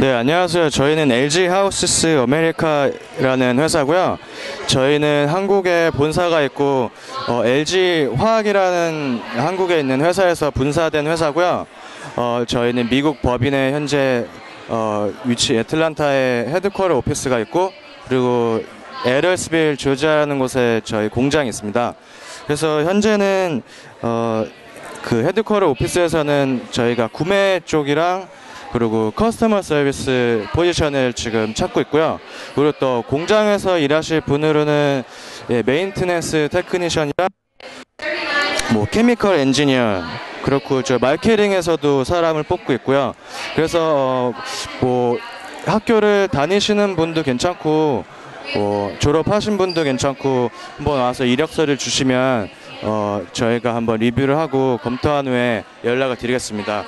네, 안녕하세요. 저희는 LG 하우스스 아메리카라는 회사고요. 저희는 한국에 본사가 있고 어, LG 화학이라는 한국에 있는 회사에서 분사된 회사고요. 어, 저희는 미국 법인에 현재 어, 위치 애틀란타에 헤드쿼터 오피스가 있고 그리고 에럴스빌 조지아라는 곳에 저희 공장이 있습니다. 그래서 현재는 어, 그 헤드쿼터 오피스에서는 저희가 구매 쪽이랑 그리고 커스터머 서비스 포지션을 지금 찾고 있고요. 그리고 또 공장에서 일하실 분으로는 예, 메인테넌스 테크니션이랑 뭐 케미컬 엔지니어 그렇고 저 마케팅에서도 사람을 뽑고 있고요. 그래서 어, 뭐 학교를 다니시는 분도 괜찮고 뭐 졸업하신 분도 괜찮고 한번 와서 이력서를 주시면 어, 저희가 한번 리뷰를 하고 검토한 후에 연락을 드리겠습니다.